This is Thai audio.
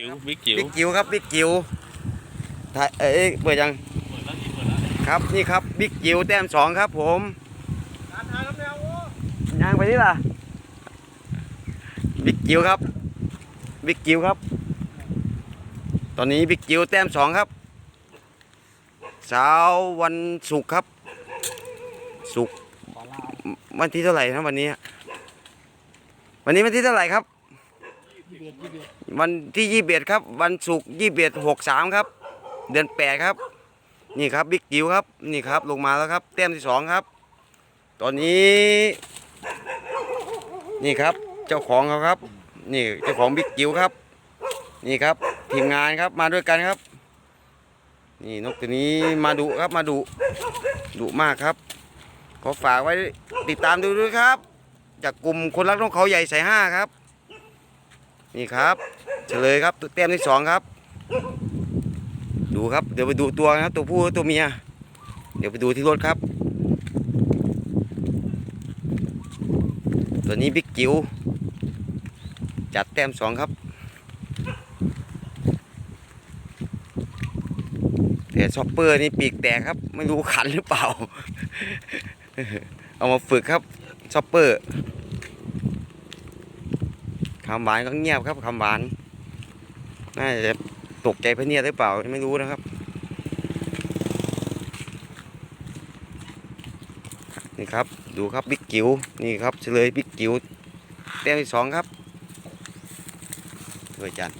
จิ๋วบิ๊กจิ๋วบิ๊กจิ๋วครับบิ๊กจิ๋วถ่ายเอ้ยเปิดยังเปิดแล้วนี่เปิดแล้วครับนี่ครับบิ๊กจิ๋วแต้มสองครับผมการทางน้ำแนวโอ้ยางไปนี่ล่ะบิ๊กจิ๋วครับบิ๊กจิ๋วครับ ตอนนี้บิ๊กจิ๋วแต้มสองครับเช้าวันศุกร์ครับศุกร์วันที่เท่าไหร่นะวันนี้ วันนี้วันที่เท่าไหร่ครับ วันที่ยี่สิบเอ็ดครับ วันศุกร์ยี่สิบเอ็ดหกสามครับ เดือนแปดครับ นี่ครับบิ๊กจิ๋วครับ นี่ครับลงมาแล้วครับแต้มที่สองครับ ตอนนี้ นี่ครับเจ้าของเขาครับ นี่เจ้าของบิ๊กจิ๋วครับ นี่ครับทีมงานครับมาด้วยกันครับ นี่นกตัวนี้มาดุครับมาดุดุมากครับ ขอฝากไว้ติดตามดูด้วยครับ จากกลุ่มคนรักนกเขาใหญ่สายห้าครับ นี่ครับ เฉลยครับตัวแต้มที่สองครับ ดูครับเดี๋ยวไปดูตัวนะครับ ตัวผู้ตัวเมีย เดี๋ยวไปดูที่รถครับ ตัวนี้บิ๊กจิ๋วจัดแต้มสองครับแต่ช็อปเปอร์นี่ปีกแตกครับ ไม่รู้ขันหรือเปล่า เอามาฝึกครับช็อปเปอร์ คำหวานก็เงียบครับคำหวานน่าจะตกใจพะเนียดหรือเปล่าไม่รู้นะครับ นี่ครับดูครับบิ๊กจิ๋วนี่ครับเฉลยบิ๊กจิ๋วเต้มที่สองครับด้วยจัน